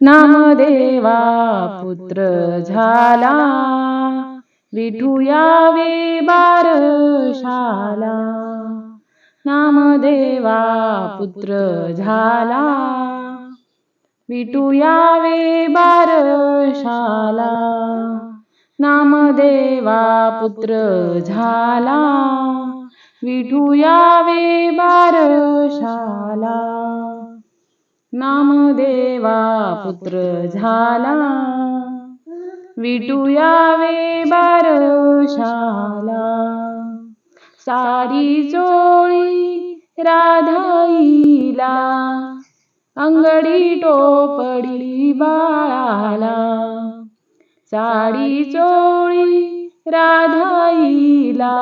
नामदेवा पुत्र झाला. विठू यावे बारशाला नामदेवा पुत्र झाला. विठू यावे बारशाला नामदेवा पुत्र झाला. विठू यावे बारशाला नामदेवा पुत्र झाला. विटू यावे बारशाला. साडी चोळी राधाईला. अंगडी टोपडी बाळाला. साडी चोळी राधाईला.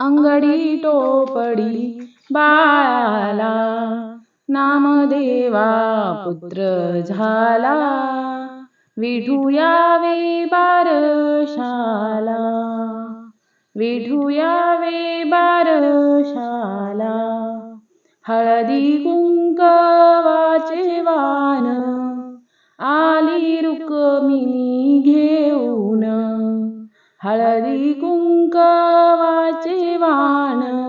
अंगडी टोपडी बाळाला. नामदेवा पुत्र झाला. विठू यावे बारशाला. विठू यावे बारशाला. हळदी कुंकवाचे वान आली रुक्मिणी घेऊन. हळदी कुंकवाचे वाण.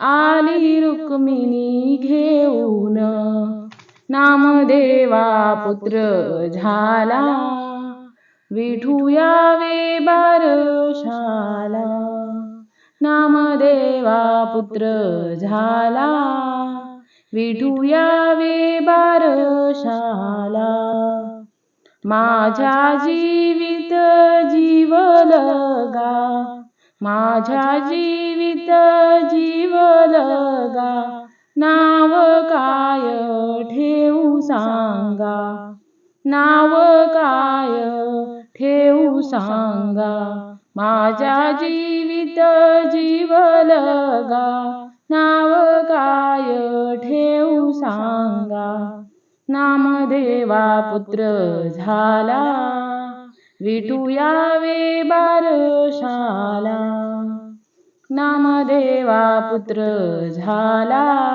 आली रुक्मिणी घेऊन. नामदेवा पुत्र झाला. विठूया वे बारशाला. नामदेवा पुत्र झाला. विठूया वे बारशाला. माझ्या जीवित जीवलगा माझ्या जीवित सांगा. नाव काय ठेवू सांगा. माझ्या जीवित जीव लगा. नाव काय ठेवू सांगा. नामदेवा पुत्र झाला. विठू यावे बारशाला. नामदेवा पुत्र झाला.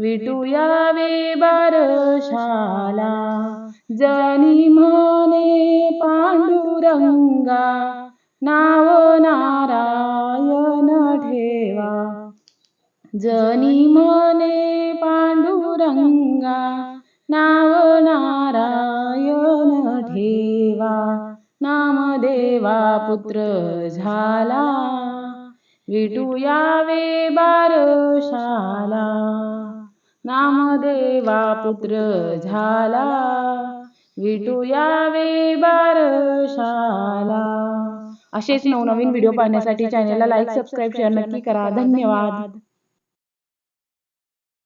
विटू यावे बारशाला. जनी म्हणे पांडुरंगा नाव नारायण ठेवा. जनी म्हणे पांडुरंगा नाव नारायण ठेवा. नामदेवा पुत्र झाला. विटू यावे बारशाला. नामदेवा पुत्र झाला. विटू यावे बारशाला. असेच नवनवीन व्हिडिओ पाहण्यासाठी चॅनलला लाईक सबस्क्राईब शेअर नक्की करा. धन्यवाद.